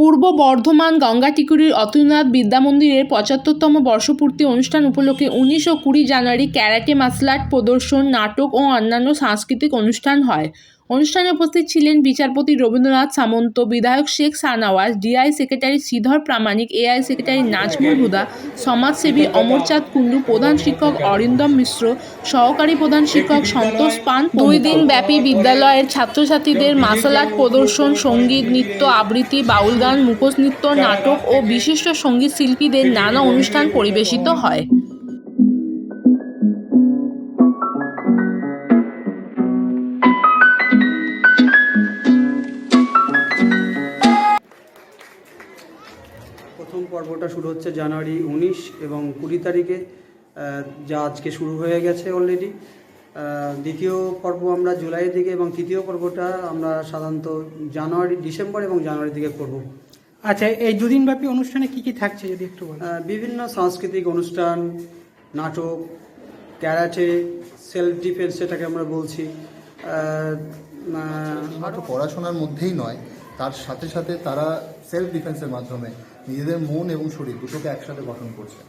পূর্ব বর্ধমান গঙ্গাটিকুরির অতুলনাথ বিদ্যামন্দিরের পঁচাত্তরতম বর্ষপূর্তি অনুষ্ঠান উপলক্ষে উনিশ ও কুড়ি জানুয়ারি ক্যারাটে আর্ট প্রদর্শন, নাটক ও অন্যান্য সাংস্কৃতিক অনুষ্ঠান হয়। অনুষ্ঠানে উপস্থিত ছিলেন বিচারপতি রবীন্দ্রনাথ সামন্ত, বিধায়ক Sheikh Sanawaz, DI secretary Sridhar Pramanik, AI secretary Nazmul Huda, সমাজসেবী অমরচাঁদ কুণ্ডু, প্রধান শিক্ষক অরিন্দম মিশ্র, সহকারী প্রধান শিক্ষক সন্তোষ পান দুই দিন ব্যাপী বিদ্যালয়ের ছাত্রছাত্রীদের মার্শাল আর্ট প্রদর্শন, সংগীত, নৃত্য আবৃত্তি, বাউল গান, মুখোশ নৃত্য, নাটক ও বিশিষ্ট সংগীত শিল্পীদের নানা অনুষ্ঠান পরিবেশিত হয়। প্রথম পর্বটা শুরু হচ্ছে জানুয়ারি উনিশ এবং কুড়ি তারিখে যা আজকে শুরু হয়ে গেছে অলরেডি দ্বিতীয় পর্ব আমরা জুলাইয়ের দিকে এবং তৃতীয় পর্বটা আমরা সাধারণত জানুয়ারি ডিসেম্বর এবং জানুয়ারি দিকে করব। আচ্ছা এই দুদিন ব্যাপী অনুষ্ঠানে কি কি থাকছে যদি একটু বলেন? বিভিন্ন সাংস্কৃতিক অনুষ্ঠান নাটক ক্যারাটে সেলফ ডিফেন্স সেটাকে আমরা বলছি। পড়াশোনার মধ্যেই নয়। তার সাথে সাথে তারা সেলফ ডিফেন্সের মাধ্যমে নিজেদের মন এবং শরীর দুটোকে একসাথে গঠন করছে।